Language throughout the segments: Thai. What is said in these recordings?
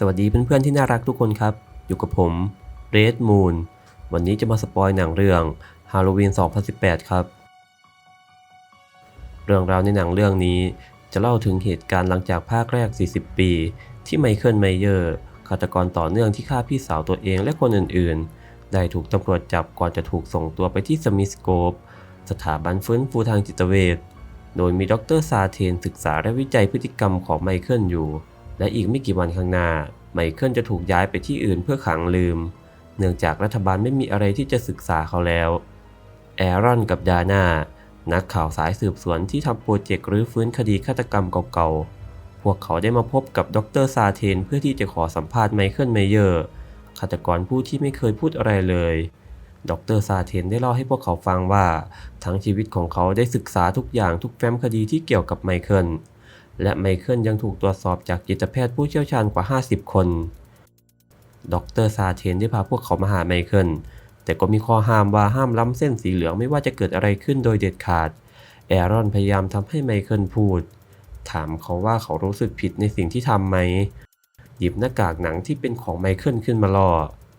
สวัสดีเพื่อนๆที่น่ารักทุกคนครับ อยู่กับผม Red Moon วันนี้จะมาสปอยหนังเรื่อง Halloween 2018 ครับ เรื่องราวในหนังเรื่องนี้จะเล่าถึงเหตุการณ์หลังจากภาคแรก 40 ปี ที่ไมเคิลไมเยอร์ฆาตกรต่อเนื่องที่ฆ่าพี่สาวตัวเองและคนอื่นๆ ได้ถูกตำรวจจับก่อนจะถูกส่งตัวไปที่สมิธโกปสถาบันฟื้นฟูทางจิตเวชโดยมีดรซาเทนศึกษาและวิจัยพฤติกรรมของไมเคิลอยู่ และอีกไม่กี่วันข้างหน้า ไมเคิลจะถูกย้ายไปที่อื่นเพื่อขังลืม เนื่องจากรัฐบาลไม่มีอะไรที่จะศึกษาเขาแล้ว แอรอนกับดาน่า นักข่าวสายสืบสวนที่ทำโปรเจกต์รื้อฟื้นคดีฆาตกรรมเก่าๆ พวกเขาได้มาพบกับดรซาเทน เพื่อที่จะขอสัมภาษณ์ไมเคิลเมเยอร์ฆาตกรผู้ที่ไม่เคยพูดอะไรเลยดรซาเทนได้เล่าให้พวกเขาฟังว่า ทั้งชีวิตของเขาได้ศึกษาทุกอย่างทุกแฟ้มคดีที่เกี่ยวกับไมเคิล และไมเคิลยังถูกตรวจสอบจากจิตแพทย์ผู้เชี่ยวชาญกว่า 50 คน ดรซาเทนได้พาพวกเขามาหาไมเคิล แต่ก็มีข้อห้ามว่าห้ามล้ำเส้นสีเหลืองไม่ว่าจะเกิดอะไรขึ้นโดยเด็ดขาด แอรอนพยายามทำให้ไมเคิลพูด ถามเขาว่าเขารู้สึกผิดในสิ่งที่ทำไหม หยิบหน้ากากหนังที่เป็นของไมเคิลขึ้นมาล่อ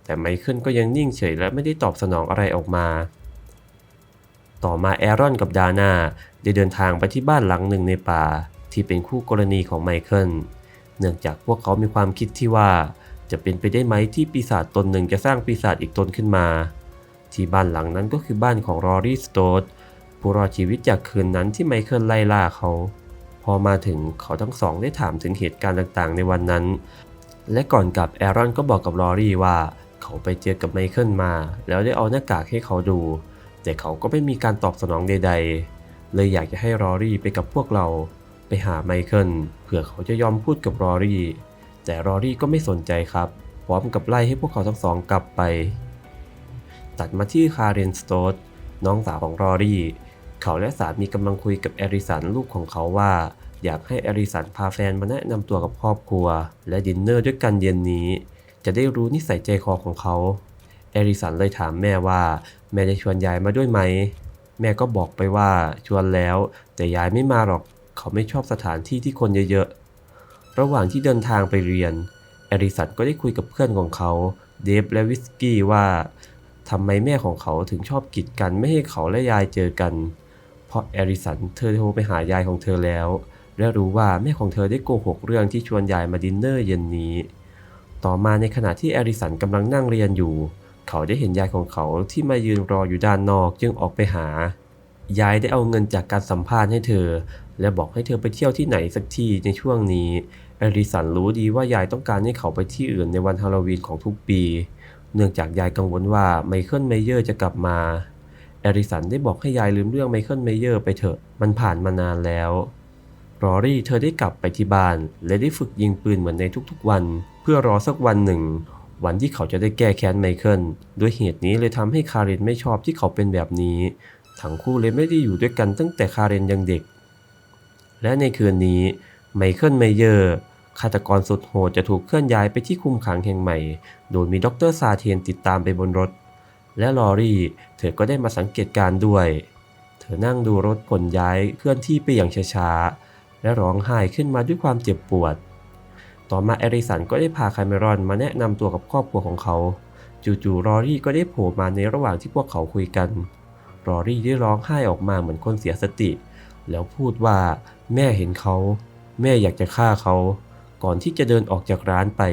แต่ไมเคิลก็ยังนิ่งเฉยและไม่ได้ตอบสนองอะไรออกมาต่อมาแอรอนกับดาน่าได้เดินทางไปที่บ้านหลังหนึ่งในป่า ที่เป็นคู่กรณีของไมเคิล เนื่องจากพวกเขามีความคิดที่ว่า จะเป็นไปได้ไหมที่ปีศาจตนหนึ่งจะสร้างปีศาจอีกตนขึ้นมา ที่บ้านหลังนั้นก็คือบ้านของรอรี่สโตดผู้รอดชีวิตจากคืนนั้นที่ไมเคิลไล่ล่าเขา พอมาถึงเขาทั้งสองได้ถามถึงเหตุการณ์ต่างๆ ในวันนั้น และก่อนกลับแอรอนก็บอกกับลอรี่ว่า เขาไปเจอกับไมเคิลมา แล้วได้เอาหน้ากากให้เขาดู แต่เขาก็ไม่มีการตอบสนองใด ๆ เลยอยากจะให้ลอรี่ไปกับพวกเรา ไปหาไมเคิลเผื่อเขาจะยอมพูดกับลอรี่ แต่ลอรี่ก็ไม่สนใจครับ พร้อมกับไล่ให้พวกเขาทั้งสองกลับไป ตัดมาที่คาเรนสโตดน้องสาวของลอรี่ เขาและสามีกำลังคุยกับแอริสันลูกของเขาว่า อยากให้แอริสันพาแฟนมาแนะนำตัวกับครอบครัว และดินเนอร์ด้วยกันเย็นนี้ จะได้รู้นิสัยใจคอของเขาแอริสันเลยถามแม่ว่า แม่จะชวนยายมาด้วยไหม แม่ก็บอกไปว่าชวนแล้ว แต่ยายไม่มาหรอก เขาไม่ชอบสถานที่ที่คนเยอะๆ ระหว่างที่เดินทางไปเรียนแอริสันก็ได้คุยกับเพื่อนของเขาเดฟและวิสกี้ว่าทำไมแม่ของเขาถึงชอบกีดกันไม่ให้เขาและยายเจอกัน เพราะแอริสันเธอโทรไปหายายของเธอแล้ว และรู้ว่าแม่ของเธอได้โกหกเรื่องที่ชวนยายมาดินเนอร์เย็นนี้ ต่อมาในขณะที่แอริสันกำลังนั่งเรียนอยู่ เขาได้เห็นยายของเขาที่มายืนรออยู่ด้านนอกจึงออกไปหายายได้เอาเงินจากการสัมภาษณ์ให้เธอ และบอกให้เธอไปเที่ยวที่ไหนสักที่ในช่วงนี้แอริสันรู้ดีว่ายายต้องการให้เขาไปที่อื่นในวันฮาโลวีนของทุกปี เนื่องจากยายกังวลว่าไมเคิลเมเยอร์จะกลับมาแอริสันได้บอกให้ยายลืมเรื่องไมเคิลเมเยอร์ไปเถอะ มันผ่านมานานแล้วรอรี่เธอได้กลับไปที่บ้าน และได้ฝึกยิงปืนเหมือนในทุกๆวัน เพื่อรอสักวันหนึ่ง วันที่เขาจะได้แก้แค้นไมเคิลด้วยเหตุนี้เลยทำให้คาเรนไม่ชอบที่เขาเป็นแบบนี้ ทั้งคู่เลยไม่ได้อยู่ด้วยกันตั้งแต่คาเรนยังเด็ก และในคืนนี้ไมเคิลเมเยอร์ฆาตกรสุดโหดจะถูกเคลื่อนย้ายไปที่คุมขังแห่งใหม่ โดยมีดรซาเทียนติดตามไปบนรถ และลอรี่ เธอก็ได้มาสังเกตการ์ด้วย เธอนั่งดูรถขนย้ายเคลื่อนที่ไปอย่างช้าๆ และร้องไห้ขึ้นมาด้วยความเจ็บปวด ต่อมาแอริสันก็ได้พาคาเมรอนมาแนะนำตัวกับครอบครัวของเขา จู่ๆลอรี่ก็ได้โผล่มาในระหว่างที่พวกเขาคุยกันลอรี่ได้ร้องไห้ออกมาเหมือนคนเสียสติ แล้วพูดว่าแม่เห็นเขา แม่อยากจะฆ่าเขา ก่อนที่จะเดินออกจากร้านไป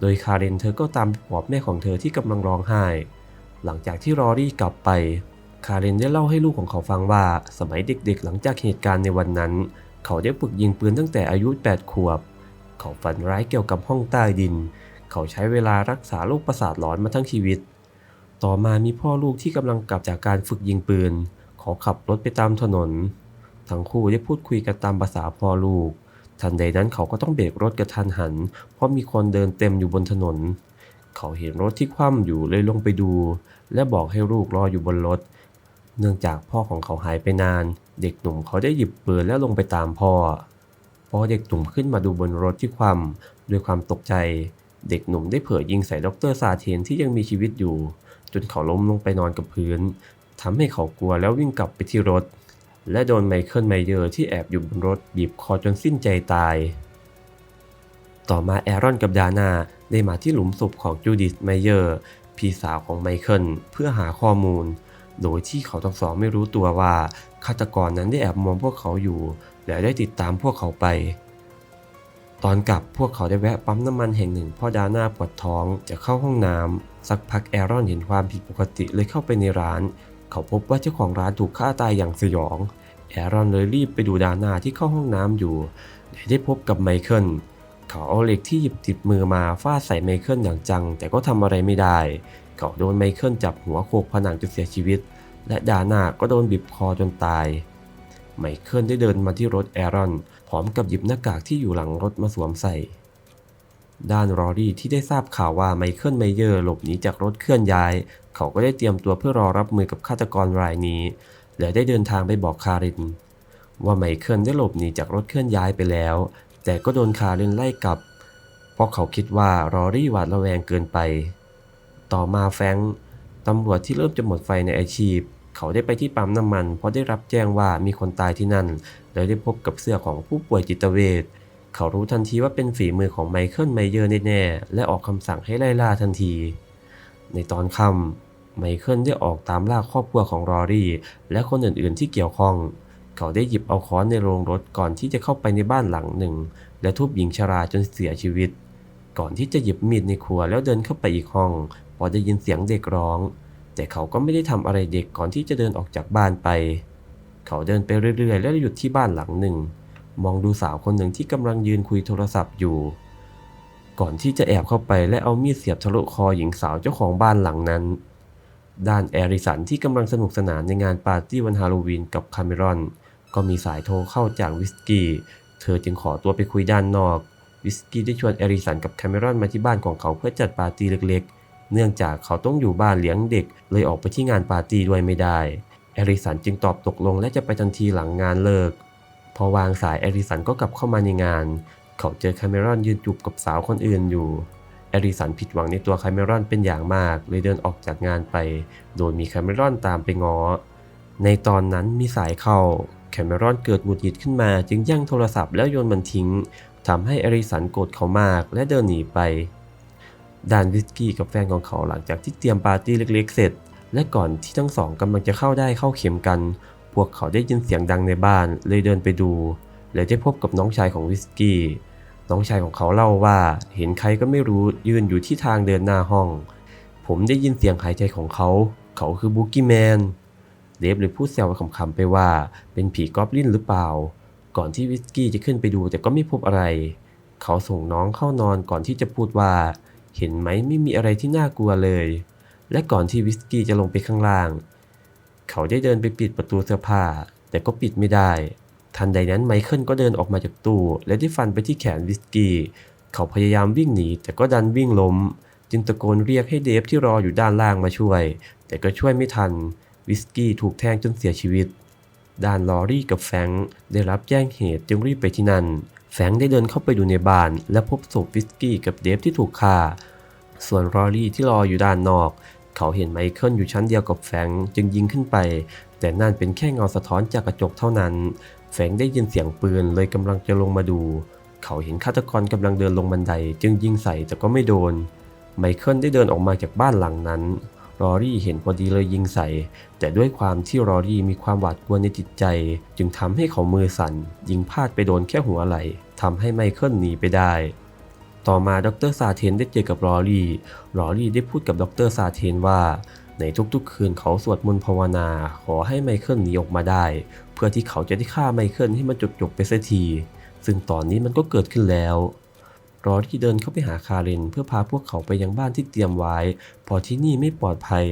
โดยคาเรนเธอก็ตามไปปลอบแม่ของเธอที่กำลังร้องไห้ หลังจากที่ลอรี่กลับไป คาเรนได้เล่าให้ลูกของเขาฟังว่าสมัยเด็กๆ หลังจากเหตุการณ์ในวันนั้น เขาได้ฝึกยิงปืนตั้งแต่อายุ 8 ขวบ เขาฝันร้ายเกี่ยวกับห้องใต้ดิน เขาใช้เวลารักษาโรคประสาทหลอนมาทั้งชีวิต ต่อมามีพ่อลูกที่กำลังกลับจากการฝึกยิงปืน เขาขับรถไปตามถนน ทั้งคู่ได้พูดคุยกันตามภาษาพ่อลูก ทันใดนั้นเขาก็ต้องเบรกรถกระทันหัน เพราะมีคนเดินเต็มอยู่บนถนน เขาเห็นรถที่คว่ำอยู่เลยลงไปดู และบอกให้ลูกรออยู่บนรถ เนื่องจากพ่อของเขาหายไปนาน เด็กหนุ่มเขาได้หยิบปืนและลงไปตามพ่อพอเด็กหนุ่มขึ้นมาดูบนรถที่คว่ำด้วยความตกใจ เด็กหนุ่มได้เผยยิงใส่ดรซาเทนที่ยังมีชีวิตอยู่ จนเขาล้มลงไปนอนกับพื้นทำให้เขากลัวแล้ววิ่งกลับไปที่รถ และโดนไมเคิลไมเยอร์ที่แอบอยู่บนรถบีบคอจนสิ้นใจตาย ต่อมาแอรอนกับดาน่าได้มาที่หลุมศพของจูดิธไมเยอร์พี่สาวของไมเคิลเพื่อหาข้อมูล โดยที่เขาทั้งสองไม่รู้ตัวว่าฆาตกรนั้นได้แอบมองพวกเขาอยู่ และได้ติดตามพวกเขาไป ตอนกลับพวกเขาได้แวะปั๊มน้ำมันแห่งหนึ่งเพ่อดาน่าปวดท้องจะเข้าห้องน้ำสักพักแอรอนเห็นความผิดปกติเลยเข้าไปในร้าน เขาพบว่าเจ้าของร้านถูกฆ่าตายอย่างสยอง แอรอนเลยรีบไปดูดาน่าที่เข้าห้องน้ำอยู่และได้พบกับไมเคิล เขาเอาเหล็กที่หยิบติดมือมาฟาดใส่ไมเคิลอย่างจัง แต่ก็ทำอะไรไม่ได้ เขาโดนไมเคิลจับหัวโขกผนังจนเสียชีวิต และดาน่าก็โดนบีบคอจนตาย ไมเคิลได้เดินมาที่รถแอรอน พร้อมกับหยิบหน้ากากที่อยู่หลังรถมาสวมใส่ด้านรอรี่ที่ได้ทราบข่าวว่าไมเคิลไมเยอร์หลบหนีจากรถเคลื่อนย้าย เขาก็ได้เตรียมตัวเพื่อรอรับมือกับฆาตกรรายนี้ และได้เดินทางไปบอกคาริน ว่าไมเคิลได้หลบหนีจากรถเคลื่อนย้ายไปแล้ว แต่ก็โดนคารินไล่กลับ เพราะเขาคิดว่ารอรี่หวาดระแวงเกินไป ต่อมาแฟงตำรวจที่เริ่มจะหมดไฟในอาชีพ เขาได้ไปที่ปั๊มน้ำมัน เพราะได้รับแจ้งว่ามีคนตายที่นั่น และได้พบกับเสื้อของผู้ป่วยจิตเวชเขารู้ทันทีว่าเป็นฝีมือของไมเคิลไมเยอร์แน่ๆและออกคำสั่งให้ไล่ล่าทันที ในตอนค่ำ ไมเคิลได้ออกตามล่าครอบครัวของรอรี่ และคนอื่นๆที่เกี่ยวข้อง เขาได้หยิบเอาค้อนในโรงรถก่อนที่จะเข้าไปในบ้านหลังหนึ่ง และทุบหญิงชราจนเสียชีวิต ก่อนที่จะหยิบมีดในครัวแล้วเดินเข้าไปอีกห้องพอได้ยินเสียงเด็กร้อง แต่เขาก็ไม่ได้ทำอะไรเด็กก่อนที่จะเดินออกจากบ้านไป เขาเดินไปเรื่อยๆ แล้วหยุดที่บ้านหลังหนึ่ง มองดูสาวคนหนึ่งที่กำลังยืนคุยโทรศัพท์อยู่ ก่อนที่จะแอบเข้าไปและเอามีดเสียบทะลุคอหญิงสาวเจ้าของบ้านหลังนั้น ด้านแอริสันที่กำลังสนุกสนานในงานปาร์ตี้วันฮาโลวีนกับคาเมรอน ก็มีสายโทรเข้าจากวิสกี้ เธอจึงขอตัวไปคุยด้านนอก วิสกี้ได้ชวนแอริสันกับคาเมรอนมาที่บ้านของเขาเพื่อจัดปาร์ตี้เล็กๆ เนื่องจากเขาต้องอยู่บ้านเลี้ยงเด็ก เลยออกไปที่งานปาร์ตี้ด้วยไม่ได้ แอริสันจึงตอบตกลงและจะไปทันทีหลังงานเลิก พอวางสายแอริสันก็กลับเข้ามาในงาน เขาเจอคาเมรอนยืนจูบกับสาวคนอื่นอยู่ แอริสันผิดหวังในตัวคาเมรอนเป็นอย่างมาก เลยเดินออกจากงานไป โดยมีคาเมรอนตามไปง้อ ในตอนนั้นมีสายเข้าแคมเมรอนเกิดหงุดหงิดขึ้นมาจึงแย่งโทรศัพท์แล้วโยนมันทิ้งทำให้แอริสันโกรธเขามากและเดินหนีไปดานวิสกี้กับแฟนของเขาหลังจากที่เตรียมปาร์ตี้เล็กๆเสร็จ และก่อนที่ทั้งสองกำลังจะเข้าได้เข้าเข็มกัน พวกเขาได้ยินเสียงดังในบ้านเลยเดินไปดู และได้พบกับน้องชายของวิสกี้ น้องชายของเขาเล่าว่าเห็นใครก็ไม่รู้ยืนอยู่ที่ทางเดินหน้าห้อง ผมได้ยินเสียงหายใจของเขา เขาคือบุกี้แมนเดฟเลยพูดแซวไปขำๆไปว่าเป็นผีกอบลินหรือเปล่า ก่อนที่วิสกี้จะขึ้นไปดูแต่ก็ไม่พบอะไร เขาส่งน้องเข้านอนก่อนที่จะพูดว่า เห็นไหมไม่มีอะไรที่น่ากลัวเลย และก่อนที่วิสกี้จะลงไปข้างล่าง เขาได้เดินไปปิดประตูเสื้อผ้า แต่ก็ปิดไม่ได้ ทันใดนั้นไมเคิลก็เดินออกมาจากตู้ และได้ฟันไปที่แขนวิสกี้ เขาพยายามวิ่งหนีแต่ก็ดันวิ่งล้ม จึงตะโกนเรียกให้เดฟที่รออยู่ด้านล่างมาช่วย แต่ก็ช่วยไม่ทัน วิสกี้ถูกแทงจนเสียชีวิต ด้านลอรี่กับแฟงได้รับแจ้งเหตุจึงรีบไปที่นั่น แฟงได้เดินเข้าไปดูในบ้าน และพบศพวิสกี้กับเดฟที่ถูกฆ่า ส่วนลอรี่ที่รออยู่ด้านนอก เขาเห็นไมเคิลอยู่ชั้นเดียวกับแฟงจึงยิงขึ้นไป แต่นั่นเป็นแค่เงาสะท้อนจากกระจกเท่านั้น แฟรงได้ยินเสียงปืนเลยกำลังจะลงมาดู เขาเห็นฆาตกรกำลังเดินลงบันไดจึงยิงใส่แต่ก็ไม่โดน ไมเคิลได้เดินออกมาจากบ้านหลังนั้นรอรี่เห็นพอดีเลยยิงใส่ แต่ด้วยความที่รอรี่มีความหวาดกลัวในจิตใจ จึงทำให้เขามือสั่น ยิงพลาดไปโดนแค่หัวไหล่ทำให้ไมเคิลหนีไปได้ ต่อมาดรซาเทนได้เจอกับรอรี่ รอรี่ได้พูดกับดรซาเทนว่า ในทุกๆ คืนเขาสวดมนต์ภาวนา ขอให้ไมเคิลหนีออกมาได้ เพื่อที่เขาจะได้ฆ่าไมเคิลให้มันจบๆไปเสักที ซึ่งตอนนี้มันก็เกิดขึ้นแล้วรอรี่เดินเข้าไปหาคารินเพื่อพาพวกเขาไปยังบ้านที่เตรียมไว้เพอที่นี่ไม่ปลอดภัย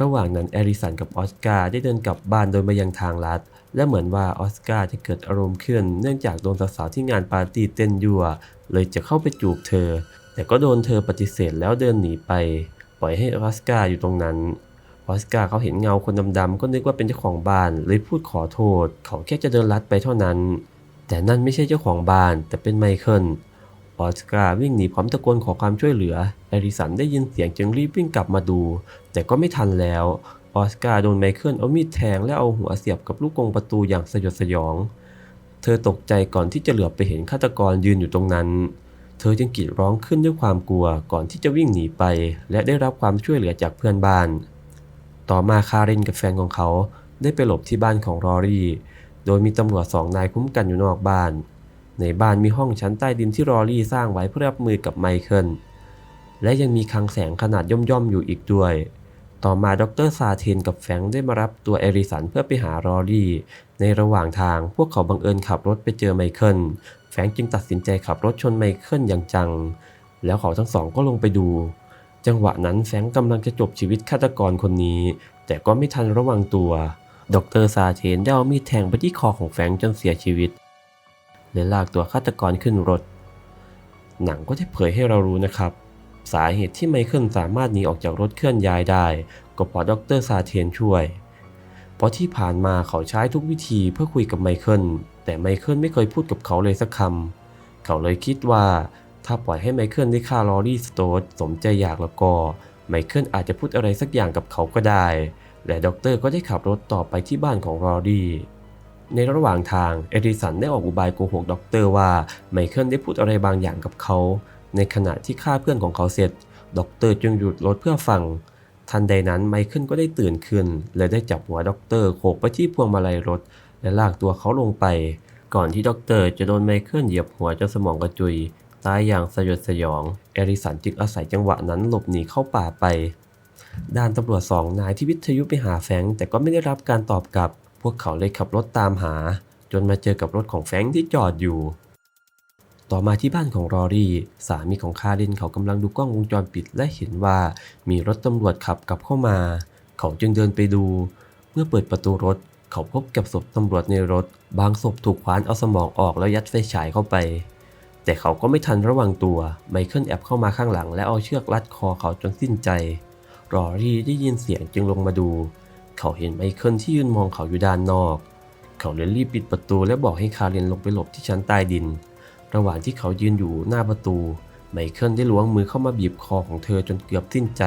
ระหว่างนั้นแอริสันกับออสการ์ได้เดินกลับบ้านโดยมายังทางลัด และเหมือนว่าออสการ์จะเกิดอารมณ์ขึ้น เนื่องจากโดนสาวๆที่งานปาร์ตี้เต้นยั่ว เลยจะเข้าไปจูบเธอ แต่ก็โดนเธอปฏิเสธแล้วเดินหนีไป ล่อยให้ออสการ์อยู่ตรงนั้นออสการ์เขาเห็นเงาคนดำๆก็นึกว่าเป็นเจ้าของบ้านเลยพูดขอโทษ เขาแค่จะเดินลัดไปเท่านั้น แต่นั่นไม่ใช่เจ้าของบ้าน แต่เป็นไมเคิลออสการ์วิ่งหนีพร้อมตะโกนขอความช่วยเหลือแอริสันได้ยินเสียงจึงรีบวิ่งกลับมาดู แต่ก็ไม่ทันแล้วออสการ์โดนไมเคิลเอามีดแทงและเอาหัวเสียบกับลูกกรงประตูอย่างสยดสยอง เธอตกใจก่อนที่จะเหลือบไปเห็นฆาตกรยืนอยู่ตรงนั้น ธอจึงกรีดร้องขึ้นด้วยความกลัวก่อนที่จะวิ่งหนีไป และได้รับความช่วยเหลือจากเพื่อนบ้าน ต่อมาคารินกับแฟนของเขาได้ไปหลบที่บ้านของรอรี่ โดยมีตำรวจสองนายคุ้มกันอยู่นอกบ้าน ในบ้านมีห้องชั้นใต้ดินที่รอรี่สร้างไว้เพื่อรับมือกับไมเคิล และยังมีคลังแสงขนาดย่อมๆอยู่อีกด้วย ต่อมาดรซาเทนกับแฟงได้มารับตัวเอริสันเพื่อไปหารอรี่ ในระหว่างทางพวกเขาบังเอิญขับรถไปเจอไมเคิล แฟงจึงตัดสินใจขับรถชนไมเคิลอย่างจัง แล้วเขาทั้งสองก็ลงไปดู จังหวะนั้นแฟงกำลังจะจบชีวิตฆาตกรคนนี้ แต่ก็ไม่ทันระวังตัว ดรซาเทนได้เอามีดแทงไปที่คอของแฟงจนเสียชีวิต และลากตัวฆาตกรขึ้นรถ หนังก็ได้เผยให้เรารู้นะครับ สาเหตุที่ไมเคิลสามารถหนีออกจากรถเคลื่อนย้ายได้ ก็เพราะดรซาเทนช่วย เพราะที่ผ่านมาเขาใช้ทุกวิธีเพื่อคุยกับไมเคิล แต่ไมเคิลไม่เคยพูดกับเขาเลยสักคำ เขาเลยคิดว่า ถ้าปล่อยให้ไมเคิลได้ฆ่าลอรี่สโตดสมใจอยากแล้วก็ ไมเคิลอาจจะพูดอะไรสักอย่างกับเขาก็ได้ และด็อกเตอร์ก็ได้ขับรถต่อไปที่บ้านของลอรี่ในระหว่างทางเอดิสันได้ออกอุบายโกหกด็อกเตอร์ว่าไมเคิลได้พูดอะไรบางอย่างกับเขา ในขณะที่ฆ่าเพื่อนของเขาเสร็จด็อกเตอร์จึงหยุดรถเพื่อฟัง ทันใดนั้นไมเคิลก็ได้ตื่นขึ้น และได้จับหัวด็อกเตอร์โขกไปที่พวงมาลัยรถ และลากตัวเขาลงไป ก่อนที่ด็อกเตอร์จะโดนไมเคิลเหยียบหัวจนสมองกระจุย ตายอย่างสยดสยอง เอริสันจึงอาศัยจังหวะนั้นหลบหนีเข้าป่าไป ด้านตำรวจสองนายที่วิทยุไปหาแฟงแต่ก็ไม่ได้รับการตอบกลับ พวกเขาเลยขับรถตามหา จนมาเจอกับรถของแฟงที่จอดอยู่ต่อมาที่บ้านของรอรี่ สามีของคารินเขากำลังดูกล้องวงจรปิดและเห็นว่ามีรถตำรวจขับกลับเข้ามา เขาจึงเดินไปดู เมื่อเปิดประตูรถ เขาพบกับศพตำรวจในรถ บางศพถูกคว้านเอาสมองออกแล้วยัดไฟฉายเข้าไป แต่เขาก็ไม่ทันระวังตัว ไมเคิลแอบเข้ามาข้างหลังและเอาเชือกรัดคอเขาจนสิ้นใจ รอรี่ได้ยินเสียงจึงลงมาดู เขาเห็นไมเคิลที่ยืนมองเขาอยู่ด้านนอก เขาเลยรีบปิดประตูและบอกให้คารินลงไปหลบที่ชั้นใต้ดิน ระหว่างที่เขายืนอยู่หน้าประตู ไมเคิลได้ล้วงมือเข้ามาบีบคอของเธอจนเกือบสิ้นใจ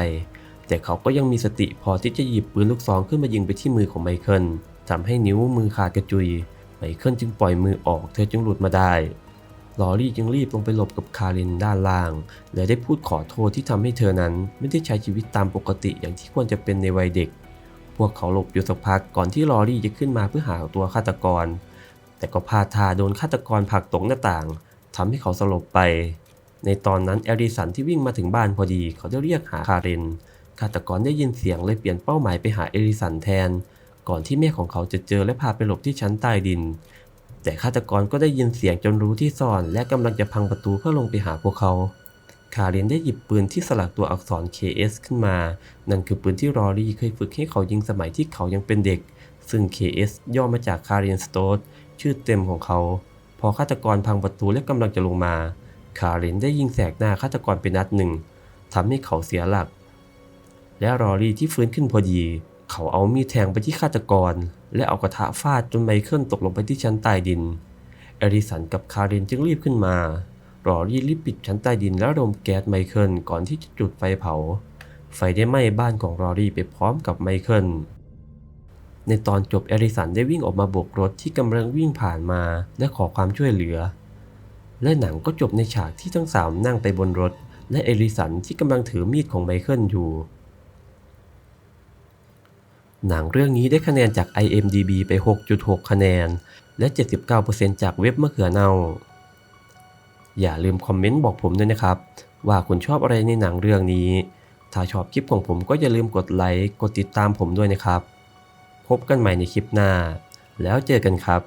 แต่เขาก็ยังมีสติพอที่จะหยิบปืนลูกซองขึ้นมายิงไปที่มือของไมเคิล ทำให้นิ้วมือขาดกระจุย ไมเคิลจึงปล่อยมือออกเธอจึงหลุดมาได้ลอรี่จึงรีบลงไปหลบกับคารินด้านล่าง และได้พูดขอโทษที่ทำให้เธอนั้น ไม่ได้ใช้ชีวิตตามปกติอย่างที่ควรจะเป็นในวัยเด็ก พวกเขาหลบอยู่สักพักก่อนที่ลอรี่จะขึ้นมาเพื่อหาตัวฆาตกร แต่ก็พลาดท่าโดนฆาตกรผลักตกหน้าต่างทำให้เขาสลบไป ในตอนนั้นเอริสันที่วิ่งมาถึงบ้านพอดี เขาได้เรียกหาคารินฆาตกรได้ยินเสียงเลยเปลี่ยนเป้าหมายไปหาเอริสันแทน ก่อนที่แม่ของเขาจะเจอและพาไปหลบที่ชั้นใต้ดิน แต่ฆาตกรก็ได้ยินเสียงจนรู้ที่ซ่อน และกำลังจะพังประตูเพื่อลงไปหาพวกเขา คารินได้หยิบปืนที่สลักตัวอักษร KS ขึ้นมา นั่นคือปืนที่รอรี่เคยฝึกให้เขายิงสมัยที่เขายังเป็นเด็ก ซึ่ง KS ย่อมาจากคารินสโตดชื่อเต็มของเขา พอฆาตกรพังประตูและกำลังจะลงมา คารินได้ยิงแสกหน้าฆาตกรไปนัดหนึ่งทำให้เขาเสียหลัก และรอรี่ที่ฟื้นขึ้นพอดี เขาเอามีดแทงไปที่ฆาตกร และเอากระทะฟาดจนไมเคิลตกลงไปที่ชั้นใต้ดิน เอริสันกับคารินจึงรีบขึ้นมารอรี่รีบปิดชั้นใต้ดินแล้วระดมแก๊สไมเคิลก่อนที่จะจุดไฟเผา ไฟได้ไหม้บ้านของรอรี่ไปพร้อมกับไมเคิล ในตอนจบเอริสันได้วิ่งออกมาโบกรถที่กำลังวิ่งผ่านมาและขอความช่วยเหลือ และหนังก็จบในฉากที่ทั้งสามนั่งไปบนรถ และเอริสันที่กำลังถือมีดของไมเคิลอยู่ หนังเรื่องนี้ได้คะแนนจาก IMDB ไป 6.6 คะแนน และ 79%จากเว็บมะเขือเน่าอย่าลืมคอมเมนต์บอกผมด้วยนะครับ ว่าคุณชอบอะไรในหนังเรื่องนี้ ถ้าชอบคลิปของผมก็อย่าลืมกดไลค์ กดติดตามผมด้วยนะครับ พบกันใหม่ในคลิปหน้า แล้วเจอกันครับ